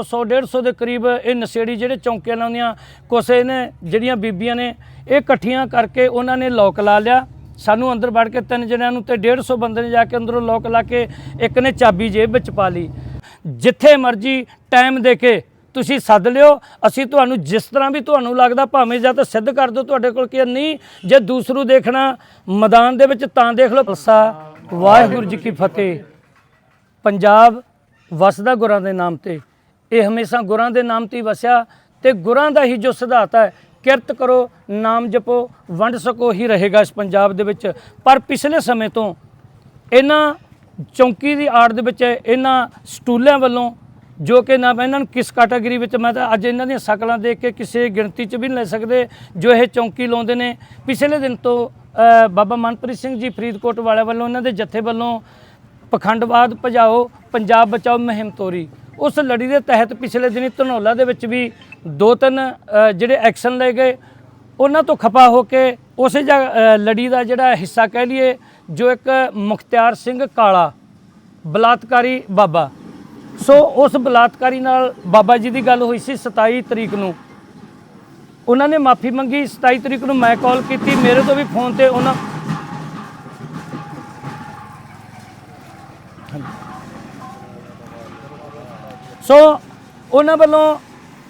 100 150 ਦੇ ਕਰੀਬ ਇਹ ਨਸ਼ੇੜੀ ਜਿਹੜੇ ਚੌਂਕੀਆਂ ਲਾਉਂਦੀਆਂ ਕੁਸੇ ਨੇ ਜਿਹੜੀਆਂ ਬੀਬੀਆਂ ਨੇ, ਇਹ ਇਕੱਠੀਆਂ ਕਰਕੇ ਉਹਨਾਂ ਨੇ ਲੋਕ ਲਾ ਲਿਆ। ਸਾਨੂੰ ਅੰਦਰ ਵੜ ਕੇ ਤਿੰਨ ਜਣਿਆਂ ਨੂੰ ਤੇ 150 ਬੰਦੇ ਨੇ ਜਾ ਕੇ ਅੰਦਰੋਂ ਲੋਕ ਲਾ ਕੇ ਇੱਕ ਨੇ ਚਾਬੀ ਜੇਬ ਵਿੱਚ ਪਾ ਲਈ। ਜਿੱਥੇ ਮਰਜ਼ੀ ਟਾਈਮ ਦੇ ਕੇ ਤੁਸੀਂ ਸੱਦ ਲਿਓ, ਅਸੀਂ ਤੁਹਾਨੂੰ ਜਿਸ ਤਰ੍ਹਾਂ ਵੀ ਤੁਹਾਨੂੰ ਲੱਗਦਾ ਭਾਵੇਂ ਜਾਂ ਤਾਂ ਸਿੱਧ ਕਰ ਦਿਓ ਤੁਹਾਡੇ ਕੋਲ ਕੀ ਨਹੀਂ, ਜੇ ਦੂਸਰੂ ਦੇਖਣਾ ਮੈਦਾਨ ਦੇ ਵਿੱਚ ਤਾਂ ਦੇਖ ਲਓ। ਪਲਸਾ ਵਾਹਿਗੁਰੂ ਜੀ ਕੀ ਫਤਿਹ। ਪੰਜਾਬ ਵਸਦਾ ਗੁਰਾਂ ਦੇ ਨਾਮ ਤੇ। ਇਹ ਹਮੇਸ਼ਾ ਗੁਰਾਂ ਦੇ ਨਾਮ ਤੇ ਹੀ ਵਸਿਆ ਤੇ ਗੁਰਾਂ ਦਾ ਹੀ ਜੋ ਸਿਧਾਂਤ ਹੈ, ਕਿਰਤ ਕਰੋ, ਨਾਮ ਜਪੋ, ਵੰਡ ਸਕੋ, ਹੀ ਰਹੇਗਾ ਇਸ ਪੰਜਾਬ ਦੇ ਵਿੱਚ। ਪਰ ਪਿਛਲੇ ਸਮੇਂ ਤੋਂ ਇਹਨਾਂ ਚੌਂਕੀ ਦੀ ਆੜ ਦੇ ਵਿੱਚ, ਇਹਨਾਂ ਸਟੂਲਿਆਂ ਵੱਲੋਂ ਜੋ ਕਿ ਨਾ ਇਹਨਾਂ ਨੂੰ ਕਿਸ ਕੈਟਾਗਰੀ ਵਿੱਚ, ਮੈਂ ਤਾਂ ਅੱਜ ਇਹਨਾਂ ਦੀਆਂ ਸ਼ਕਲਾਂ ਦੇਖ ਕੇ ਕਿਸੇ ਗਿਣਤੀ 'ਚ ਵੀ ਨਹੀਂ ਲੈ ਸਕਦੇ ਜੋ ਇਹ ਚੌਂਕੀ ਲਾਉਂਦੇ ਨੇ। ਪਿਛਲੇ ਦਿਨ ਤੋਂ ਬਾਬਾ ਮਨਪ੍ਰੀਤ ਸਿੰਘ ਜੀ ਫਰੀਦਕੋਟ ਵਾਲਿਆਂ ਵੱਲੋਂ ਇਹਨਾਂ ਦੇ ਜਥੇ ਵੱਲੋਂ ਪਖੰਡਵਾਦ ਭਜਾਓ, ਪੰਜਾਬ ਬਚਾਓ ਮੁਹਿੰਮ ਤੋਰੀ। ਉਸ ਲੜੀ ਦੇ ਤਹਿਤ ਪਿਛਲੇ ਦਿਨੀ ਧਨੌਲਾ ਦੇ ਵਿੱਚ ਵੀ ਦੋ ਤਿੰਨ ਜਿਹੜੇ ਐਕਸ਼ਨ ਲਏ ਗਏ, ਉਹਨਾਂ ਤੋਂ ਖਪਾ ਹੋ ਕੇ ਉਸੇ ਜਗ- ਲੜੀ ਦਾ ਜਿਹੜਾ ਹਿੱਸਾ ਕਹਿ ਲਈਏ, ਜੋ ਇੱਕ ਮੁਖਤਿਆਰ ਸਿੰਘ ਕਾਲਾ, ਬਲਾਤਕਾਰੀ ਬਾਬਾ। ਸੋ ਉਸ ਬਲਾਤਕਾਰੀ ਨਾਲ ਬਾਬਾ ਜੀ ਦੀ ਗੱਲ ਹੋਈ ਸੀ 27 ਤਰੀਕ ਨੂੰ। ਉਹਨਾਂ ਨੇ ਮਾਫੀ ਮੰਗੀ 27 ਤਰੀਕ ਨੂੰ ਮੈਂ ਕਾਲ ਕੀਤੀ, ਮੇਰੇ ਤੋਂ ਵੀ ਫੋਨ ਤੇ ਉਹਨਾਂ ਸੋ ਉਹਨਾਂ ਵੱਲੋਂ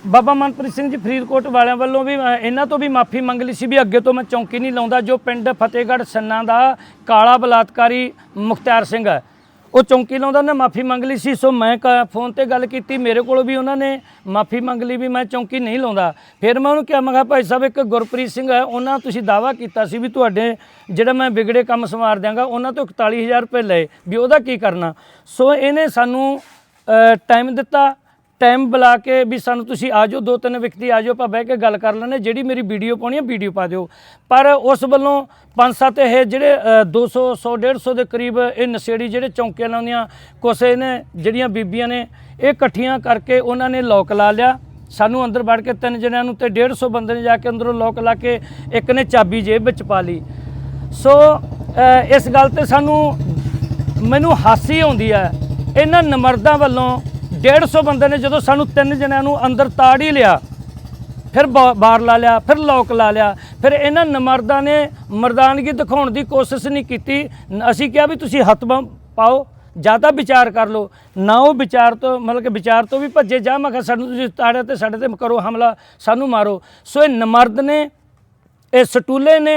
ਬਾਬਾ ਮਨਪ੍ਰੀਤ ਸਿੰਘ ਜੀ ਫਰੀਦਕੋਟ ਵਾਲਿਆਂ ਵੱਲੋਂ ਵੀ ਇਹਨਾਂ ਤੋਂ ਵੀ ਮਾਫੀ ਮੰਗ ਲਈ ਸੀ ਵੀ ਅੱਗੇ ਤੋਂ ਮੈਂ ਚੌਂਕੀ ਨਹੀਂ ਲਾਉਂਦਾ, ਜੋ ਪਿੰਡ ਫਤਿਹਗੜ੍ਹ ਸੰਨਾ ਦਾ ਕਾਲਾ ਬਲਾਤਕਾਰੀ ਮੁਖਤਿਆਰ ਸਿੰਘ ਹੈ। ਉਹ ਚੌਂਕੀ ਲਾਉਂਦਾ, ਉਹਨੇ ਮਾਫੀ ਮੰਗ ਲਈ ਸੀ। ਸੋ ਮੈਂ ਕ- ਫੋਨ ਤੇ ਗੱਲ ਕੀਤੀ, ਮੇਰੇ ਕੋਲੋਂ ਵੀ ਉਹਨਾਂ ਨੇ ਮਾਫੀ ਮੰਗ ਲਈ ਵੀ ਮੈਂ ਚੌਂਕੀ ਨਹੀਂ ਲਾਉਂਦਾ। ਫਿਰ ਮੈਂ ਉਹਨੂੰ ਕਿਹਾ, ਮੈਂ ਕਿਹਾ, ਭਾਈ ਸਾਹਿਬ, ਇੱਕ ਗੁਰਪ੍ਰੀਤ ਸਿੰਘ ਹੈ, ਉਹਨਾਂ ਤੁਸੀਂ ਦਾਵਾ ਕੀਤਾ ਸੀ ਵੀ ਤੁਹਾਡੇ ਜਿਹੜਾ ਮੈਂ ਵਿਗੜੇ ਕੰਮ ਸੰਵਾਰ ਦਿਆਂਗਾ, ਉਹਨਾਂ ਤੋਂ 41000 ਰੁਪਏ ਲਏ, ਵੀ ਉਹਦਾ ਕੀ ਕਰਨਾ? ਸੋ ਇਹਨੇ ਸਾਨੂੰ ਟਾਈਮ ਦਿੱਤਾ ਟਾਈਮ ਬੁਲਾ ਕੇ ਵੀ ਸਾਨੂੰ ਤੁਸੀਂ ਆ ਜਾਓ ਦੋ ਤਿੰਨ ਵਿਅਕਤੀ ਆ ਜਾਓ ਆਪਾਂ ਬਹਿ ਕੇ ਗੱਲ ਕਰ ਲੈਣੇ ਜਿਹੜੀ ਮੇਰੀ ਵੀਡੀਓ ਪਾਉਣੀ ਹੈ ਵੀਡੀਓ ਪਾ ਦਿਓ। ਪਰ ਉਸ ਵੱਲੋਂ ਪੰਜ ਸੱਤ ਇਹ ਜਿਹੜੇ ਅ, 200 100 150 ਦੇ ਕਰੀਬ ਇਹ ਨਸ਼ੇੜੀ ਜਿਹੜੇ ਚੌਂਕੀਆਂ ਲਾਉਂਦੀਆਂ ਕੁਸੇ ਨੇ ਜਿਹੜੀਆਂ ਬੀਬੀਆਂ ਨੇ ਇਹ ਇਕੱਠੀਆਂ ਕਰਕੇ ਉਹਨਾਂ ਨੇ ਲੋਕ ਲਾ ਲਿਆ। ਸਾਨੂੰ ਅੰਦਰ ਵੜ ਕੇ ਤਿੰਨ ਜਣਿਆਂ ਨੂੰ ਤੇ 150 ਬੰਦੇ ਨੇ ਜਾ ਕੇ ਅੰਦਰੋਂ ਲੋਕ ਲਾ ਕੇ ਇੱਕ ਨੇ ਚਾਬੀ ਜੇਬ ਵਿੱਚ ਪਾ ਲਈ। ਸੋ ਇਸ ਗੱਲ ਤੇ ਸਾਨੂੰ ਮੈਨੂੰ ਹਾਸੀ ਆਉਂਦੀ ਹੈ ਇਹਨਾਂ ਨਮਰਦਾਂ ਵੱਲੋਂ 150 ਬੰਦੇ ਨੇ ਜਦੋਂ ਸਾਨੂੰ ਤਿੰਨ ਜਣਿਆਂ ਨੂੰ ਅੰਦਰ ਤਾੜ ਹੀ ਲਿਆ, ਫਿਰ ਬਾਹਰ ਲਾ ਲਿਆ, ਫਿਰ ਲੋਕ ਲਾ ਲਿਆ, ਫਿਰ ਇਹਨਾਂ ਨਮਰਦਾਂ ਨੇ ਮਰਦਾਨਗੀ ਦਿਖਾਉਣ ਦੀ ਕੋਸ਼ਿਸ਼ ਨਹੀਂ ਕੀਤੀ। ਅਸੀਂ ਕਿਹਾ ਵੀ ਤੁਸੀਂ ਹੱਥ ਪਾਓ, ਜ਼ਿਆਦਾ ਵਿਚਾਰ ਕਰ ਲਓ। ਨਾ ਉਹ ਵਿਚਾਰ ਤੋਂ, ਮਤਲਬ ਕਿ ਵਿਚਾਰ ਤੋਂ ਵੀ ਭੱਜੇ, ਜਾ ਮੈਂ ਕਿਹਾ ਸਾਨੂੰ ਤੁਸੀਂ ਤਾੜਿਆ ਤੇ ਸਾਡੇ ਤੇ ਕਰੋ ਹਮਲਾ, ਸਾਨੂੰ ਮਾਰੋ। ਸੋ ਇਹ ਨਮਰਦ ਨੇ, ਇਹ ਸਟੂਲੇ ਨੇ,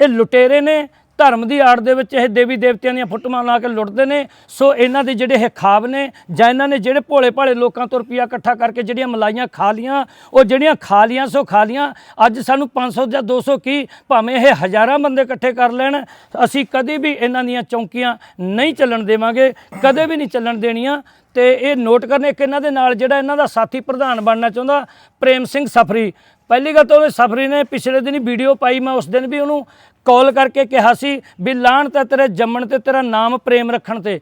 ਇਹ ਲੁਟੇਰੇ ਨੇ ਧਰਮ ਦੀ ਆੜ ਦੇ ਵਿੱਚ ਇਹ ਦੇਵੀ ਦੇਵਤਿਆਂ ਦੀਆਂ ਫੋਟੋਆਂ ਲਾ ਕੇ ਲੁੱਟਦੇ ਨੇ। ਸੋ ਇਹਨਾਂ ਦੇ ਜਿਹੜੇ ਇਹ ਖਾਬ ਨੇ ਜਾਂ ਇਹਨਾਂ ਨੇ ਜਿਹੜੇ ਭੋਲੇ ਭਾਲੇ ਲੋਕਾਂ ਤੋਂ ਰੁਪਈਆ ਇਕੱਠਾ ਕਰਕੇ ਜਿਹੜੀਆਂ ਮਲਾਈਆਂ ਖਾ ਲੀਆਂ, ਉਹ ਜਿਹੜੀਆਂ ਖਾ ਲੀਆਂ, ਸੋ ਖਾ ਲੀਆਂ। ਅੱਜ ਸਾਨੂੰ 500 ਜਾਂ 200 ਕੀ ਭਾਵੇਂ ਇਹ ਹਜ਼ਾਰਾਂ ਬੰਦੇ ਇਕੱਠੇ ਕਰ ਲੈਣ, ਅਸੀਂ ਕਦੇ ਵੀ ਇਹਨਾਂ ਦੀਆਂ ਚੌਂਕੀਆਂ ਨਹੀਂ ਚੱਲਣ ਦੇਵਾਂਗੇ, ਕਦੇ ਵੀ ਨਹੀਂ ਚੱਲਣ ਦੇਣੀਆਂ। ਤੇ ਇਹ ਨੋਟ ਕਰਨੇ ਇੱਕ ਇਹਨਾਂ ਦੇ ਨਾਲ ਜਿਹੜਾ ਇਹਨਾਂ ਦਾ ਸਾਥੀ ਪ੍ਰਧਾਨ ਬਣਨਾ ਚਾਹੁੰਦਾ, ਪ੍ਰੇਮ ਸਿੰਘ ਸਫਰੀ। ਪਹਿਲੀ ਗੱਲ ਤਾਂ ਉਹਨੇ ਸਫਰੀ ਨੇ ਪਿਛਲੇ ਦਿਨ ਵੀਡੀਓ ਪਾਈ, ਮੈਂ ਉਸ ਦਿਨ ਵੀ ਉਹਨੂੰ ਕਾਲ ਕਰਕੇ ਕਿਹਾ ਸੀ ਵੀ ਲਾਹਣ ਤੇ ਤੇਰੇ ਜੰਮਣ ਤੇ ਤੇਰਾ ਨਾਮ ਪ੍ਰੇਮ ਰੱਖਣ ਤੇ।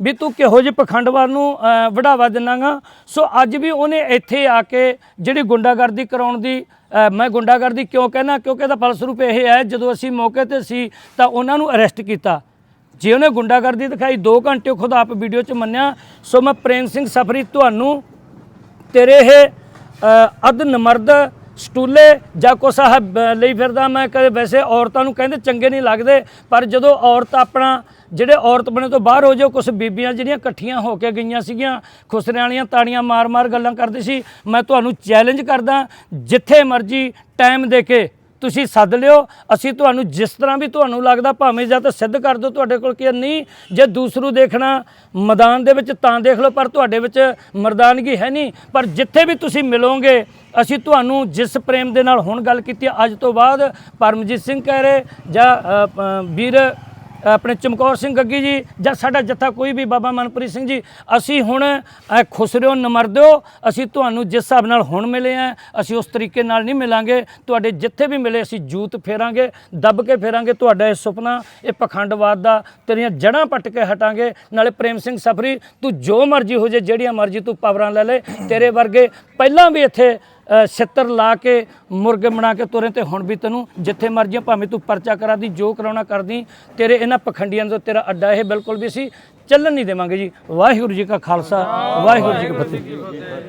ਵੀ ਤੂੰ ਕਿਹੋ ਜਿਹੇ ਪਖੰਡਵਾਦ ਨੂੰ ਅਹ, ਵਢਾਵਾ ਦਿੰਨਾਗਾ। ਸੋ ਅੱਜ ਵੀ ਉਹਨੇ ਇੱਥੇ ਆ ਕੇ ਜਿਹੜੀ ਗੁੰਡਾਗਰਦੀ ਕਰਾਉਣ ਦੀ ਮੈਂ ਗੁੰਡਾਗਰਦੀ ਕਿਉਂ ਕਹਿਣਾ? ਕਿਉਂਕਿ ਇਹਦਾ ਫਲਸਰੂਪ ਇਹ ਹੈ ਜਦੋਂ ਅਸੀਂ ਮੌਕੇ ਤੇ ਸੀ ਤਾਂ ਉਹਨਾਂ ਨੂੰ ਅਰੈਸਟ ਕੀਤਾ। ਜੇ ਉਹਨੇ ਗੁੰਡਾਗਰਦੀ ਦਿਖਾਈ 2 ਘੰਟੇ ਉਹ ਖੁਦ ਆਪ ਵੀਡੀਓ 'ਚ ਮੰਨਿਆ। ਸੋ ਮੈਂ ਪ੍ਰੇਮ ਸਿੰਘ ਸਫਰੀ ਤੁਹਾਨੂੰ ਤੇਰੇ ਇਹ ਅ, ਅਦ ਨਮਰਦ ਸਟੂਲੇ ਜਾਂ ਕੋ ਸਾਹਿਬ ਲਈ ਫਿਰਦਾ ਮੈਂ ਕਦੇ ਵੈਸੇ ਔਰਤਾਂ ਨੂੰ ਕਹਿੰਦੇ ਚੰਗੇ ਨਹੀਂ ਲੱਗਦੇ, ਪਰ ਜਦੋਂ ਔਰਤ ਆਪਣਾ, ਜਿਹੜੇ ਔਰਤ ਬਣੇ ਤੋਂ ਬਾਹਰ ਹੋ ਜਾਓ ਕੁਝ ਬੀਬੀਆਂ ਜਿਹੜੀਆਂ ਇਕੱਠੀਆਂ ਹੋ ਕੇ ਗਈਆਂ ਸੀਗੀਆਂ, ਖੁਸਰਿਆਂ ਵਾਲੀਆਂ ਤਾੜੀਆਂ ਮਾਰ-ਮਾਰ ਗੱਲਾਂ ਕਰਦੀ ਸੀ, ਮੈਂ ਤੁਹਾਨੂੰ ਚੈਲੰਜ ਕਰਦਾ, ਜਿੱਥੇ ਮਰਜ਼ੀ ਟਾਈਮ ਦੇ ਕੇ ਤੁਸੀਂ ਸੱਦ ਲਿਓ, ਅਸੀਂ ਤੁਹਾਨੂੰ ਜਿਸ ਤਰ੍ਹਾਂ ਵੀ ਤੁਹਾਨੂੰ ਲੱਗਦਾ ਭਾਵੇਂ ਜਾਂ ਤਾਂ ਸਿੱਧ ਕਰ ਦਿਓ ਤੁਹਾਡੇ ਕੋਲ ਕੀ ਨਹੀਂ, ਜੇ ਦੂਸਰੂ ਦੇਖਣਾ ਮੈਦਾਨ ਦੇ ਵਿੱਚ ਤਾਂ ਦੇਖ ਲਓ, ਪਰ ਤੁਹਾਡੇ ਵਿੱਚ ਮਰਦਾਨਗੀ ਹੈ ਨਹੀਂ। ਪਰ ਜਿੱਥੇ ਵੀ ਤੁਸੀਂ ਮਿਲੋਗੇ, ਅਸੀਂ ਤੁਹਾਨੂੰ ਜਿਸ ਪ੍ਰੇਮ ਦੇ ਨਾਲ ਹੁਣ ਗੱਲ ਕੀਤੀ ਅੱਜ ਤੋਂ ਬਾਅਦ ਪਰਮਜੀਤ ਸਿੰਘ ਕਹਿ ਰਹੇ ਜਾਂ ਵੀਰ ਆਪਣੇ ਚਮਕੌਰ ਸਿੰਘ ਗੱਗੀ ਜੀ ਜਾਂ ਸਾਡਾ ਜੱਥਾ ਕੋਈ ਵੀ ਬਾਬਾ ਮਨਪ੍ਰੀਤ ਸਿੰਘ ਜੀ ਅਸੀਂ ਹੁਣ ਅ, ਖੁਸਰਿਓ ਨਮਰਦਿਓ ਅਸੀਂ ਤੁਹਾਨੂੰ ਜਿਸ ਹਿਸਾਬ ਨਾਲ ਹੁਣ ਮਿਲੇ ਆ ਅਸੀਂ ਉਸ ਤਰੀਕੇ ਨਾਲ ਨਹੀਂ ਮਿਲਾਂਗੇ। ਤੁਹਾਡੇ ਜਿੱਥੇ ਵੀ ਮਿਲੇ ਅਸੀਂ ਜੂਤ ਫੇਰਾਂਗੇ ਦੱਬ ਕੇ ਫੇਰਾਂਗੇ। ਤੁਹਾਡਾ ਇਹ ਸੁਪਨਾ ਇਹ ਪਖੰਡਵਾਦ ਦਾ ਤੇਰੀਆਂ ਜੜਾਂ ਪੱਟ ਕੇ ਹਟਾਂਗੇ। ਨਾਲੇ ਪ੍ਰੇਮ ਸਿੰਘ ਸਫਰੀ ਤੂੰ ਜੋ ਮਰਜ਼ੀ ਹੋ ਜੇ ਜਿਹੜੀਆਂ ਮਰਜ਼ੀ ਤੂੰ ਪਾਵਰਾਂ ਲੈ ਲੈ ਤੇਰੇ ਵਰਗੇ ਪਹਿਲਾਂ ਵੀ ਇੱਥੇ ਛਿੱਤਰ ਲਾ ਕੇ ਮੁਰਗੇ ਬਣਾ ਕੇ ਤੁਰੇ ਤੇ ਹੁਣ ਵੀ ਤੈਨੂੰ ਜਿੱਥੇ ਮਰਜ਼ੀ ਭਾਵੇਂ ਤੂੰ ਪਰਚਾ ਕਰਾ ਦੀ, ਜੋ ਕਰਾਉਣਾ ਕਰਦੀ, ਤੇਰੇ ਇਹਨਾਂ ਪਖੰਡੀਆਂ ਤੋਂ ਤੇਰਾ ਅੱਡਾ ਇਹ ਬਿਲਕੁਲ ਵੀ ਸੀ ਚੱਲਣ ਨਹੀਂ ਦੇਵਾਂਗੇ ਜੀ। ਵਾਹਿਗੁਰੂ ਜੀ ਕਾ ਖਾਲਸਾ, ਵਾਹਿਗੁਰੂ ਜੀ ਕੀ ਫਤਿਹ।